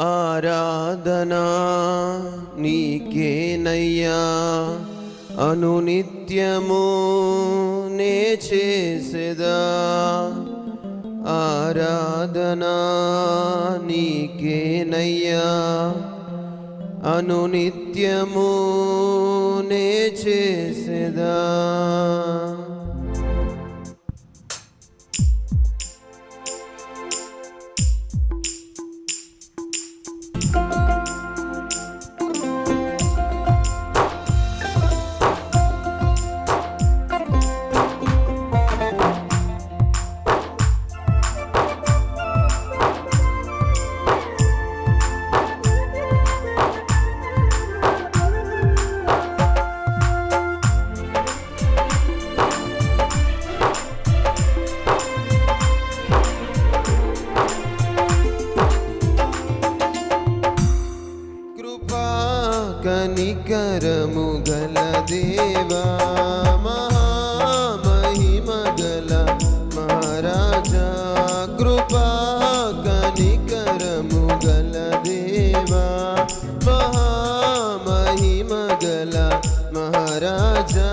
ఆరాధనా నీకేనయ్యా అనునిత్యము నే చేసేదా? ఆరాధనా నీకేనయ్యా అనునిత్యము నే చేసేదా? కనికరము గల దేవా మహామహిమ గల మహారాజా కృపా కనికరము గల దేవా మహామహిమ గల మహారాజా.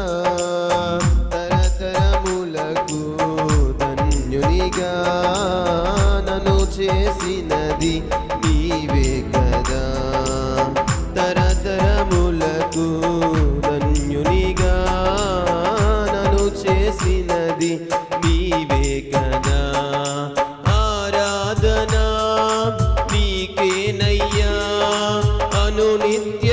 తరతరములకు ధన్యునిగా నన్ను చేసినది నీవే కదా. నీకేనయ్యా అనునిత్య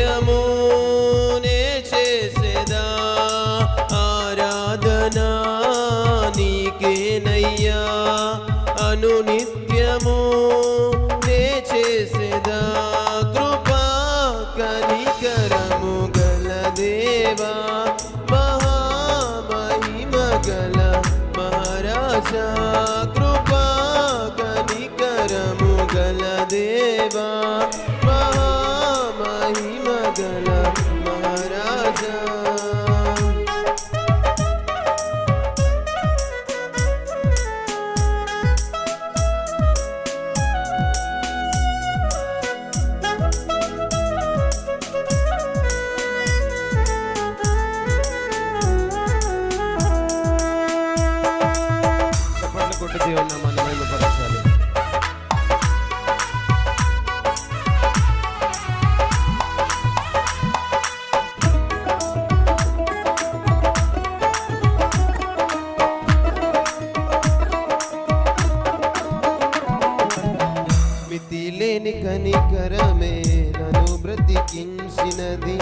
లేని కనికరమే నన్ను బ్రతికించినది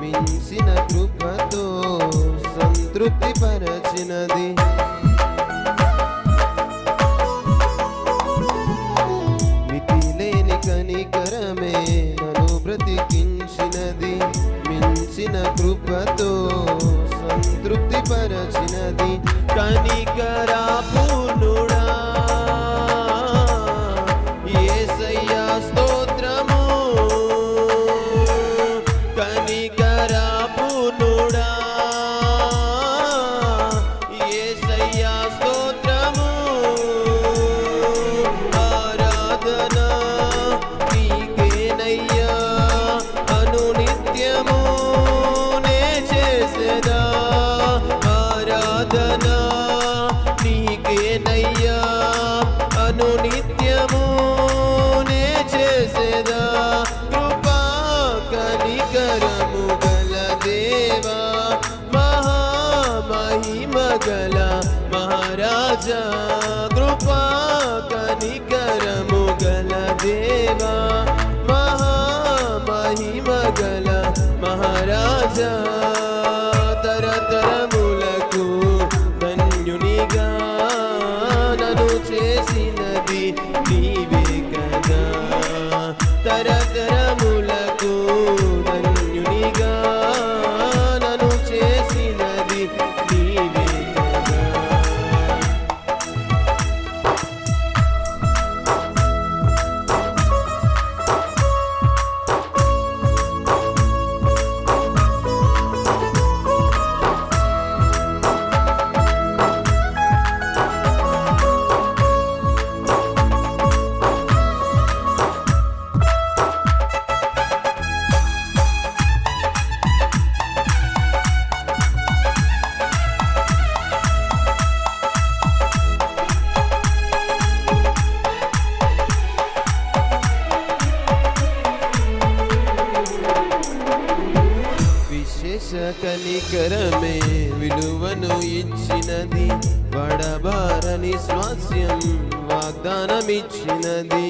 మించిన కృపతో సంతృప్తి పరచినది మితి లేని కనికరమే నన్ను బ్రతికించినది మించిన కృపతో సంతృప్తి పరచినది కనికరా నిత్యము నే చేసేదా? కృపా కనికరము కనికరమే విలువను ఇచ్చినది వడబారని స్వాస్యం వాగ్దానమిచ్చినది.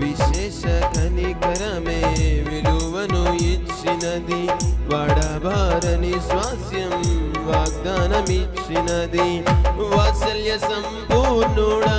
విశేష కనికరమే విలువను ఇచ్చినది వడబారని స్వాస్యం వాగ్దానమిచ్చినది. వాత్సల్య సంపూర్ణుడా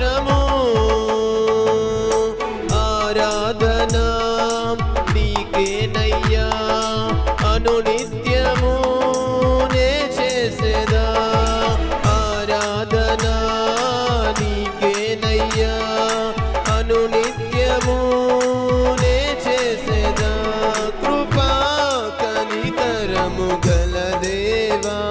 देवा